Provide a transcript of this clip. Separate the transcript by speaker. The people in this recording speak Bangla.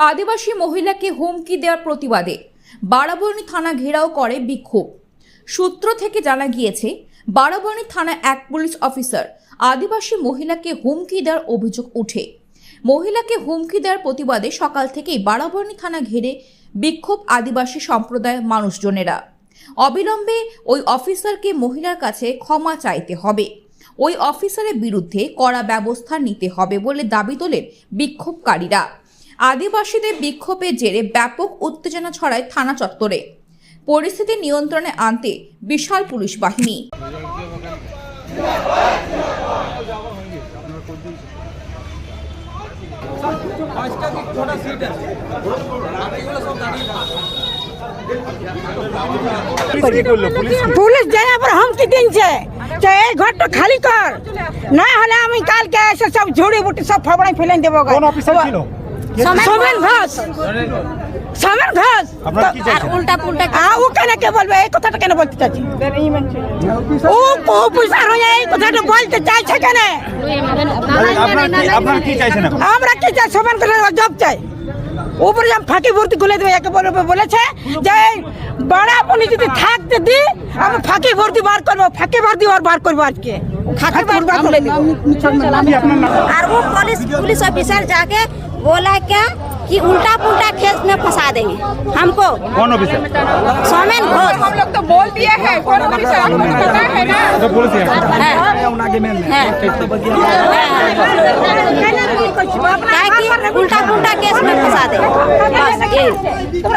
Speaker 1: আদিবাসী মহিলাকে হুমকি দেওয়ার প্রতিবাদে বারাবরণী থানা ঘেরাও করে বিক্ষোভ। সূত্র থেকে জানা গিয়েছে, বারাবরণী থানা এক পুলিশ অফিসার আদিবাসী মহিলাকে হুমকি দেওয়ার অভিযোগ উঠে মহিলাকে হুমকি দেওয়ার প্রতিবাদে সকাল থেকেই বারাবরণী থানা ঘিরে বিক্ষোভ আদিবাসী সম্প্রদায়ের মানুষজনেরা। অবিলম্বে ওই অফিসারকে মহিলার কাছে ক্ষমা চাইতে হবে। ওই অফিসারের বিরুদ্ধে কড়া ব্যবস্থা নিতে হবে বলে দাবি তোলেন বিক্ষোভকারীরা। আদিবাসীদের বিক্ষোভের জেরে ব্যাপক উত্তেজনা ছড়ায় থানা চত্বরে। পরিস্থিতি নিয়ন্ত্রণে আনতে বিশাল পুলিশ বাহিনী।
Speaker 2: পুলিশ
Speaker 3: যায় পর হুমকি দিনছে। যে এই ঘরটা খালি কর। না হলে আমি কালকে এসে সব ঝুড়ি বুটি সব ফাবড়াই ফেলে দেবো
Speaker 2: কোন অফিসার ছিল?
Speaker 3: সোমেন ঘোষ সোমেন ঘোষ
Speaker 2: আপনারা কি চাইছেন?
Speaker 3: উল্টা পুল্টা ও কেন কে বলবে? এই কথাটা কেন বলতে চাচ্ছি ও অফিসার হয়ে এই কথাটা বলতে চাইছে কেন?
Speaker 2: আপনারা কি আপনারা কি চাইছেন এখন?
Speaker 3: আমরা কি চাই? সোমেন ঘোষের জব চাই। উপরে যেমন ফাঁকি ভর্তি খুলে দেবে একে বলবে বলেছে যে বড় আপনি যদি থাকতে দি আমি ফাঁকি ভর্তি বার করব। ফাঁকি ভর্তি আর বার করব আজকে। ফাঁকি বার বার করে দিব
Speaker 4: बोला क्या कि उल्टा पुल्टा खेत में फंसा देंगे हमको
Speaker 2: कौन ऑफिसर
Speaker 4: सोमेन घोष
Speaker 5: हम लोग तो बोल दिए हैं कौन ऑफिसर आपको पता है ना
Speaker 2: तो पुलिस
Speaker 4: है है उल्टा पुल्टा केस में फंसा देंगे